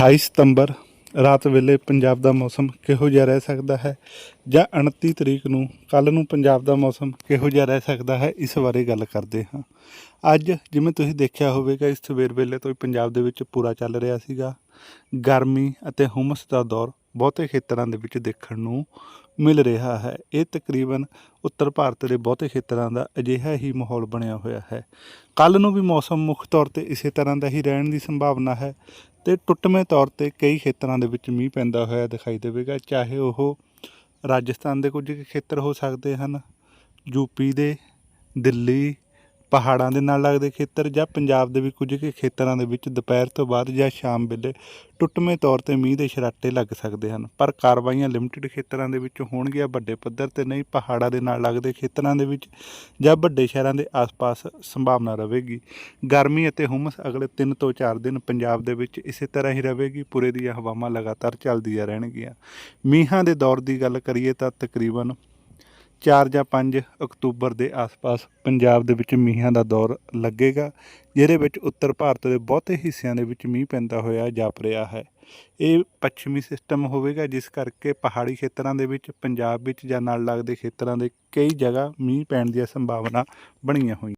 28 ਸਤੰਬਰ ਰਾਤ ਵੇਲੇ ਪੰਜਾਬ ਦਾ ਮੌਸਮ ਕਿਹੋ ਜਿਹਾ ਰਹਿ ਸਕਦਾ ਹੈ ਜਾਂ 29 ਤਰੀਕ ਨੂੰ ਕੱਲ ਨੂੰ ਪੰਜਾਬ ਦਾ ਮੌਸਮ ਕਿਹੋ ਜਿਹਾ ਰਹਿ ਸਕਦਾ ਹੈ, ਇਸ ਬਾਰੇ ਗੱਲ ਕਰਦੇ ਹਾਂ। ਅੱਜ ਜਿਵੇਂ ਤੁਸੀਂ ਦੇਖਿਆ ਹੋਵੇਗਾ, ਇਸ ਸਵੇਰ ਵੇਲੇ ਤੋਂ ਹੀ ਪੰਜਾਬ ਦੇ ਵਿੱਚ ਪੂਰਾ ਚੱਲ ਰਿਹਾ ਸੀਗਾ। ਗਰਮੀ ਅਤੇ ਹੁਮਸ ਦਾ ਦੌਰ ਬਹੁਤੇ ਖੇਤਰਾਂ ਦੇ ਵਿੱਚ ਦੇਖਣ ਨੂੰ ਮਿਲ ਰਿਹਾ ਹੈ। ਇਹ ਤਕਰੀਬਨ ਉੱਤਰ ਭਾਰਤ ਦੇ ਬਹੁਤੇ ਖੇਤਰਾਂ ਦਾ ਅਜਿਹਾ ਹੀ ਮਾਹੌਲ ਬਣਿਆ ਹੋਇਆ ਹੈ। ਕੱਲ ਨੂੰ ਵੀ ਮੌਸਮ ਮੁੱਖ ਤੌਰ ਤੇ ਇਸੇ ਤਰ੍ਹਾਂ ਦਾ ਹੀ ਰਹਿਣ ਦੀ ਸੰਭਾਵਨਾ ਹੈ ਤੇ ਟੁੱਟਵੇਂ ਤੌਰ ਤੇ ਕਈ ਖੇਤਰਾਂ ਦੇ ਵਿੱਚ ਮੀਂਹ ਪੈਂਦਾ ਹੋਇਆ ਦਿਖਾਈ ਦੇਵੇਗਾ, ਚਾਹੇ ਉਹ ਰਾਜਸਥਾਨ ਦੇ ਕੁਝ ਖੇਤਰ ਹੋ ਸਕਦੇ ਹਨ ਯੂਪੀ ਦੇ, ਦਿੱਲੀ ਪਹਾੜਾਂ ਦੇ ਨਾਲ ਲੱਗਦੇ ਖੇਤਰ ਜਾਂ ਪੰਜਾਬ ਦੇ ਵੀ ਕੁਝ ਕੁ ਖੇਤਰਾਂ ਦੇ ਵਿੱਚ ਦੁਪਹਿਰ ਤੋਂ ਬਾਅਦ ਜਾਂ ਸ਼ਾਮ ਵੇਲੇ ਟੁੱਟਵੇਂ ਤੌਰ ਤੇ ਮੀਂਹ ਦੇ ਛਰਾਟੇ ਲੱਗ ਸਕਦੇ ਹਨ। ਪਰ ਕਾਰਵਾਈਆਂ ਲਿਮਟਿਡ ਖੇਤਰਾਂ ਦੇ ਵਿੱਚ ਹੋਣਗੀਆਂ, ਵੱਡੇ ਪੱਧਰ ਤੇ ਨਹੀਂ, ਪਹਾੜਾਂ ਦੇ ਨਾਲ ਲੱਗਦੇ ਖੇਤਰਾਂ ਦੇ ਵਿੱਚ ਜਾਂ ਵੱਡੇ ਸ਼ਹਿਰਾਂ ਦੇ ਆਸ-ਪਾਸ ਸੰਭਾਵਨਾ ਰਹੇਗੀ। ਗਰਮੀ ਅਤੇ ਹੁਮਸ ਅਗਲੇ 3 ਤੋਂ 4 ਦਿਨ ਪੰਜਾਬ ਦੇ ਵਿੱਚ ਇਸੇ ਤਰ੍ਹਾਂ ਹੀ ਰਹੇਗੀ। ਪੂਰੇ ਦੀਆਂ ਹਵਾਵਾਂ ਲਗਾਤਾਰ ਚੱਲਦੀਆਂ ਰਹਿਣਗੀਆਂ। ਮੀਂਹਾਂ ਦੇ ਦੌਰ ਦੀ ਗੱਲ ਕਰੀਏ ਤਾਂ ਤਕਰੀਬਨ 4 ਜਾਂ 5 ਅਕਤੂਬਰ ਦੇ ਆਸ-ਪਾਸ ਪੰਜਾਬ ਦੇ ਵਿੱਚ ਮੀਂਹਾਂ ਦਾ ਦੌਰ ਲੱਗੇਗਾ, ਜਿਹਦੇ ਵਿੱਚ ਉੱਤਰ ਭਾਰਤ ਦੇ ਬਹੁਤੇ ਹਿੱਸਿਆਂ ਦੇ ਵਿੱਚ ਮੀਂਹ ਪੈਂਦਾ ਹੋਇਆ ਜਾਪ ਰਿਹਾ ਹੈ। ਇਹ ਪੱਛਮੀ ਸਿਸਟਮ ਹੋਵੇਗਾ, ਜਿਸ ਕਰਕੇ ਪਹਾੜੀ ਖੇਤਰਾਂ ਦੇ ਵਿੱਚ, ਪੰਜਾਬ ਵਿੱਚ ਜਾਂ ਨਾਲ ਲੱਗਦੇ ਖੇਤਰਾਂ ਦੇ ਕਈ ਜਗ੍ਹਾ ਮੀਂਹ ਪੈਣ ਦੀਆਂ ਸੰਭਾਵਨਾ ਬਣੀਆਂ ਹੋਈਆਂ।